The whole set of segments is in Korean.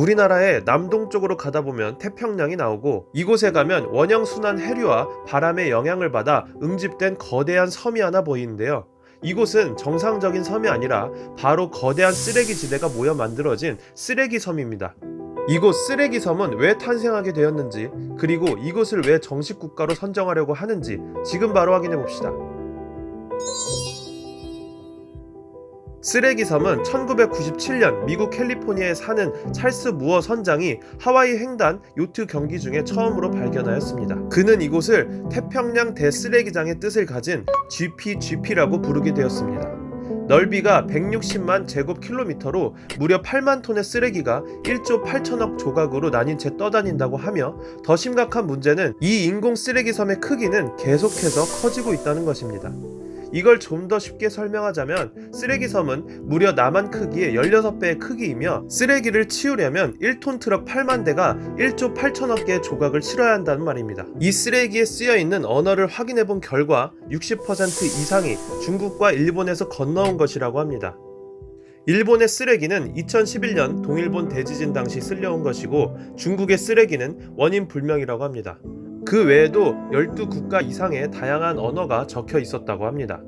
우리나라의 남동쪽으로 가다 보면 태평양이 나오고 이곳에 가면 원형 순환 해류와 바람의 영향을 받아 응집된 거대한 섬이 하나 보이는데요. 이곳은 정상적인 섬이 아니라 바로 거대한 쓰레기 지대가 모여 만들어진 쓰레기 섬입니다. 이곳 쓰레기 섬은 왜 탄생하게 되었는지 그리고 이곳을 왜 정식 국가로 선정하려고 하는지 지금 바로 확인해 봅시다. 쓰레기 섬은 1997년 미국 캘리포니아에 사는 찰스 무어 선장이 하와이 횡단 요트 경기 중에 처음으로 발견하였습니다. 그는 이곳을 태평양 대쓰레기장의 뜻을 가진 GPGP라고 부르게 되었습니다. 넓이가 160만 제곱킬로미터로 무려 8만 톤의 쓰레기가 1조 8천억 조각으로 나뉜 채 떠다닌다고 하며 더 심각한 문제는 이 인공 쓰레기 섬의 크기는 계속해서 커지고 있다는 것입니다. 이걸 좀 더 쉽게 설명하자면 쓰레기 섬은 무려 남한 크기의 16배의 크기이며 쓰레기를 치우려면 1톤 트럭 8만 대가 1조 8천억 개의 조각을 실어야 한다는 말입니다. 이 쓰레기에 쓰여 있는 언어를 확인해 본 결과 60% 이상이 중국과 일본에서 건너온 것이라고 합니다. 일본의 쓰레기는 2011년 동일본 대지진 당시 쓸려온 것이고 중국의 쓰레기는 원인 불명이라고 합니다. 그 외에도 12국가 이상의 다양한 언어가 적혀 있었다고 합니다.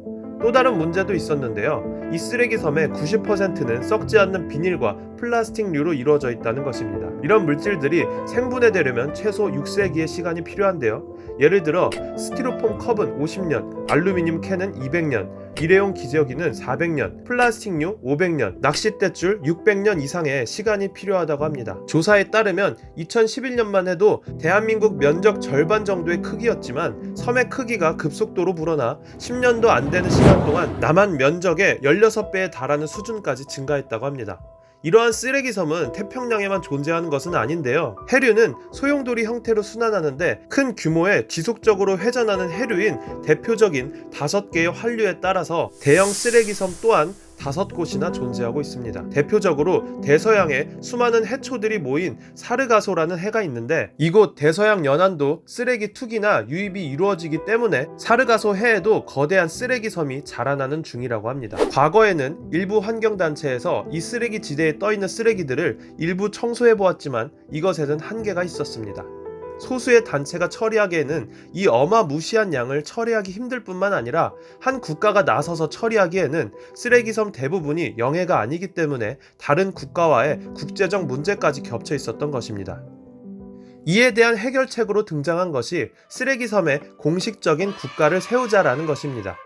또 다른 문제도 있었는데요. 이 쓰레기 섬의 90%는 썩지 않는 비닐과 플라스틱류로 이루어져 있다는 것입니다. 이런 물질들이 생분해되려면 최소 6세기의 시간이 필요한데요. 예를 들어 스티로폼 컵은 50년, 알루미늄 캔은 200년, 일회용 기저귀는 400년, 플라스틱류 500년, 낚싯대줄 600년 이상의 시간이 필요하다고 합니다. 조사에 따르면 2011년만 해도 대한민국 면적 절반 정도의 크기였지만 섬의 크기가 급속도로 불어나 10년도 안 되는 시간 동안 남한 면적의 16배에 달하는 수준까지 증가했다고 합니다. 이러한 쓰레기 섬은 태평양에만 존재하는 것은 아닌데요. 해류는 소용돌이 형태로 순환하는데 큰 규모의 지속적으로 회전하는 해류인 대표적인 다섯 개의 환류에 따라서 대형 쓰레기 섬 또한 다섯 곳이나 존재하고 있습니다. 대표적으로 대서양에 수많은 해초들이 모인 사르가소라는 해가 있는데 이곳 대서양 연안도 쓰레기 투기나 유입이 이루어지기 때문에 사르가소 해에도 거대한 쓰레기 섬이 자라나는 중이라고 합니다. 과거에는 일부 환경단체에서 이 쓰레기 지대에 떠 있는 쓰레기들을 일부 청소해 보았지만 이것에는 한계가 있었습니다. 소수의 단체가 처리하기에는 이 어마무시한 양을 처리하기 힘들 뿐만 아니라 한 국가가 나서서 처리하기에는 쓰레기섬 대부분이 영해가 아니기 때문에 다른 국가와의 국제적 문제까지 겹쳐 있었던 것입니다. 이에 대한 해결책으로 등장한 것이 쓰레기섬의 공식적인 국가를 세우자라는 것입니다.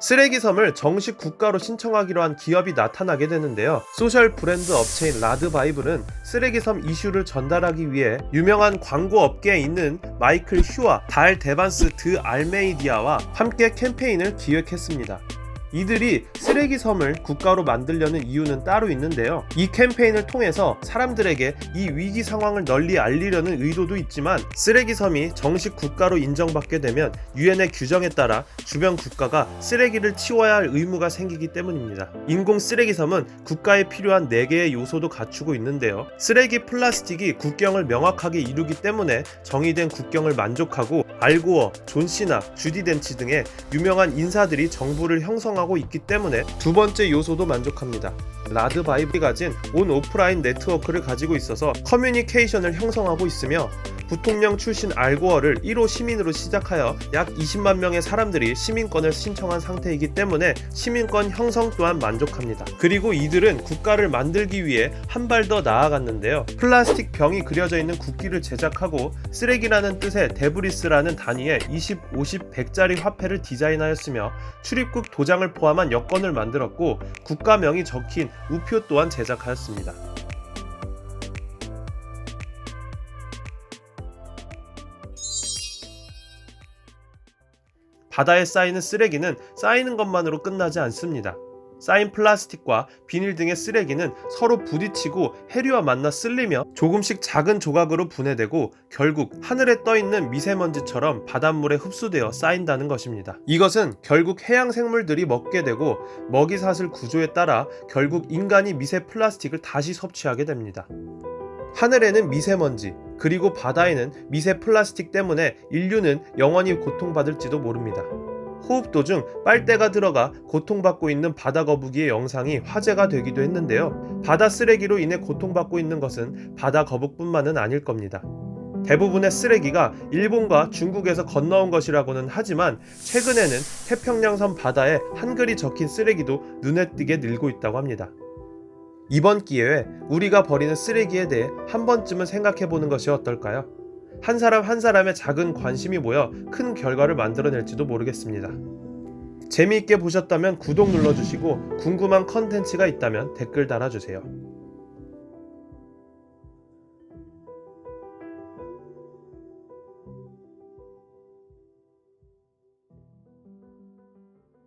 쓰레기섬을 정식 국가로 신청하기로 한 기업이 나타나게 되는데요. 소셜 브랜드 업체인 라드바이블은 쓰레기섬 이슈를 전달하기 위해 유명한 광고 업계에 있는 마이클 휴와 달 데반스 드 알메이디아와 함께 캠페인을 기획했습니다. 이들이 쓰레기 섬을 국가로 만들려는 이유는 따로 있는데요. 이 캠페인을 통해서 사람들에게 이 위기 상황을 널리 알리려는 의도도 있지만 쓰레기 섬이 정식 국가로 인정받게 되면 유엔의 규정에 따라 주변 국가가 쓰레기를 치워야 할 의무가 생기기 때문입니다. 인공 쓰레기 섬은 국가에 필요한 4개의 요소도 갖추고 있는데요. 쓰레기 플라스틱이 국경을 명확하게 이루기 때문에 정의된 국경을 만족하고 알고어, 존 시나, 주디 덴치 등의 유명한 인사들이 정부를 형성하고 있기 때문에 두 번째 요소도 만족합니다. 라드 바이브이 가진 온 오프라인 네트워크를 가지고 있어서 커뮤니케이션을 형성하고 있으며 부통령 출신 알고어를 1호 시민으로 시작하여 약 20만 명의 사람들이 시민권을 신청한 상태이기 때문에 시민권 형성 또한 만족합니다. 그리고 이들은 국가를 만들기 위해 한 발 더 나아갔는데요. 플라스틱 병이 그려져 있는 국기를 제작하고 쓰레기라는 뜻의 데브리스라는 단위의 20, 50, 100짜리 화폐를 디자인하였으며 출입국 도장을 포함한 여권을 만들었고 국가명이 적힌 우표 또한 제작하였습니다. 바다에 쌓이는 쓰레기는 쌓이는 것만으로 끝나지 않습니다. 쌓인 플라스틱과 비닐 등의 쓰레기는 서로 부딪히고 해류와 만나 쓸리며 조금씩 작은 조각으로 분해되고 결국 하늘에 떠 있는 미세먼지처럼 바닷물에 흡수되어 쌓인다는 것입니다. 이것은 결국 해양 생물들이 먹게 되고 먹이 사슬 구조에 따라 결국 인간이 미세 플라스틱을 다시 섭취하게 됩니다. 하늘에는 미세먼지, 그리고 바다에는 미세 플라스틱 때문에 인류는 영원히 고통받을지도 모릅니다. 호흡 도 중 빨대가 들어가 고통받고 있는 바다 거북이의 영상이 화제가 되기도 했는데요. 바다 쓰레기로 인해 고통받고 있는 것은 바다 거북뿐만은 아닐 겁니다. 대부분의 쓰레기가 일본과 중국에서 건너온 것이라고는 하지만 최근에는 태평양섬 바다에 한글이 적힌 쓰레기도 눈에 띄게 늘고 있다고 합니다. 이번 기회에 우리가 버리는 쓰레기에 대해 한 번쯤은 생각해 보는 것이 어떨까요? 한 사람 한 사람의 작은 관심이 모여 큰 결과를 만들어낼지도 모르겠습니다. 재미있게 보셨다면 구독 눌러주시고 궁금한 컨텐츠가 있다면 댓글 달아주세요.